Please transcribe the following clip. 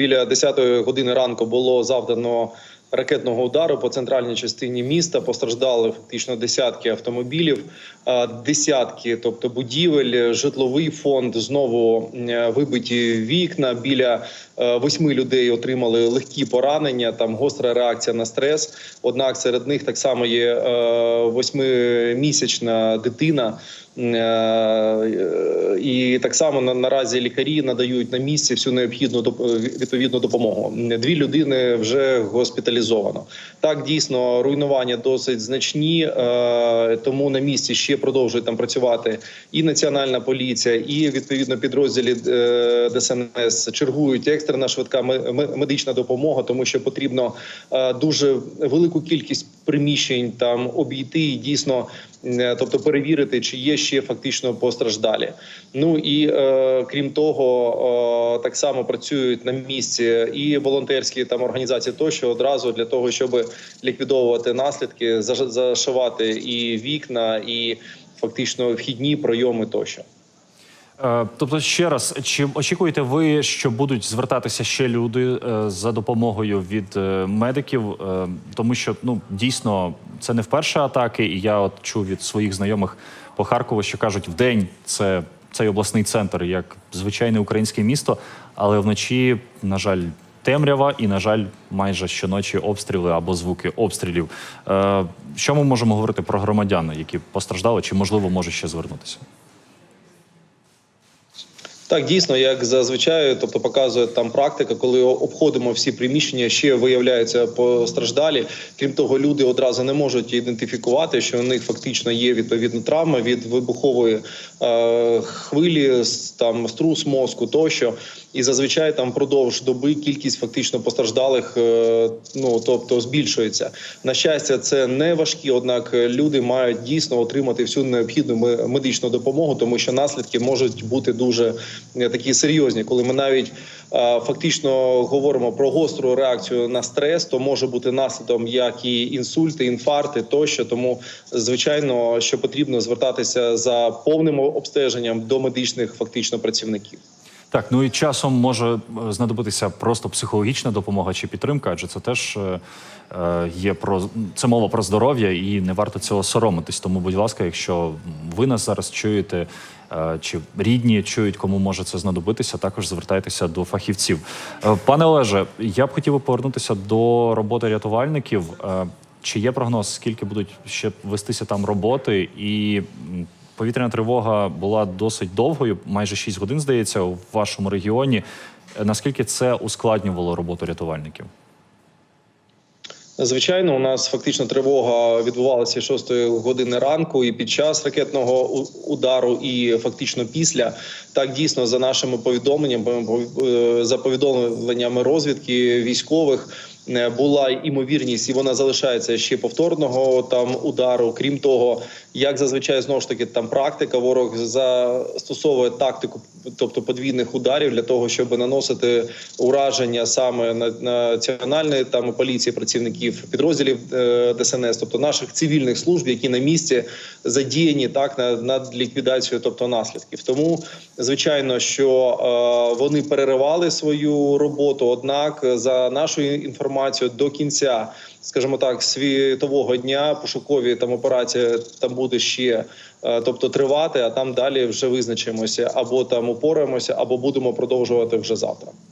біля 10-ї години ранку було завдано ракетного удару по центральній частині міста. Постраждали фактично десятки автомобілів, десятки, тобто будівель, житловий фонд. Знову вибиті вікна. Біля е, восьми людей отримали легкі поранення. Там гостра реакція на стрес. Однак серед них так само є е, восьмимісячна дитина. Е, І так само на- наразі лікарі надають на місці всю необхідну відповідну допомогу. Дві людини вже госпіталізовано. Так дійсно руйнування досить значні, е, тому на місці ще продовжують там працювати і національна поліція, і відповідно підрозділі е, ДСНС чергують екстрена швидка ме- ме- медична допомога, тому що потрібно е, дуже велику кількість приміщень там обійти і дійсно. Тобто перевірити, чи є ще фактично постраждалі. Ну і е, крім того, е, так само працюють на місці і волонтерські там організації, тощо одразу для того, щоб ліквідовувати наслідки, зашивати і вікна, і фактично вхідні пройоми тощо. Е, Тобто, ще раз, чи очікуєте ви, що будуть звертатися ще люди е, за допомогою від е, медиків? Тому що ну дійсно це не вперше атаки, і я от чув від своїх знайомих по Харкову, що кажуть, в день це цей обласний центр як звичайне українське місто, але вночі, на жаль, темрява і, на жаль, майже щоночі обстріли або звуки обстрілів. Е, Що ми можемо говорити про громадян, які постраждали, чи можливо може ще звернутися? Так, дійсно, як зазвичай, тобто показує там практика, коли обходимо всі приміщення, ще виявляються постраждалі. Крім того, люди одразу не можуть ідентифікувати, що у них фактично є відповідна травма від вибухової е, хвилі, там струс мозку тощо. І зазвичай там впродовж доби кількість фактично постраждалих, е, ну тобто збільшується. На щастя, це не важкі, однак люди мають дійсно отримати всю необхідну ме- медичну допомогу, тому що наслідки можуть бути дуже е, такі серйозні. Коли ми навіть е, фактично говоримо про гостру реакцію на стрес, то може бути наслідом як і інсульти, інфаркти тощо. Тому звичайно, що потрібно звертатися за повним обстеженням до медичних фактично працівників. Так, ну і часом може е, знадобитися просто психологічна допомога чи підтримка, адже це теж е, е, є про це мова про здоров'я, і не варто цього соромитись. Тому, будь ласка, якщо ви нас зараз чуєте, чи рідні чують, кому може це знадобитися, також звертайтеся до фахівців. Пане Олеже, я б хотів повернутися до роботи рятувальників. Чи є прогноз, скільки будуть ще вестися там роботи і. Повітряна тривога була досить довгою, майже 6 годин, здається, у вашому регіоні. Е, Наскільки це ускладнювало роботу рятувальників? Звичайно, у нас фактично тривога відбувалася 6 години ранку, і під час ракетного удару, і фактично після так дійсно за нашими повідомленнями, е, за повідомленнями розвідки військових. е, Була імовірність, і вона залишається ще повторного там удару. Крім того, як зазвичай знову ж таки там практика, ворог застосовує тактику, тобто подвійних ударів для того, щоб наносити ураження саме на на національної там поліції, працівників підрозділів е, ДСНС, тобто наших цивільних служб, які на місці задіяні так на над ліквідацією, тобто наслідків. Тому звичайно, що е, вони переривали свою роботу. Однак, за нашою інформацією, до кінця, скажімо так, світового дня пошукові там операція там буде ще. е, Тобто тривати, а там далі вже визначимося або там упораємося, або будемо продовжувати вже завтра.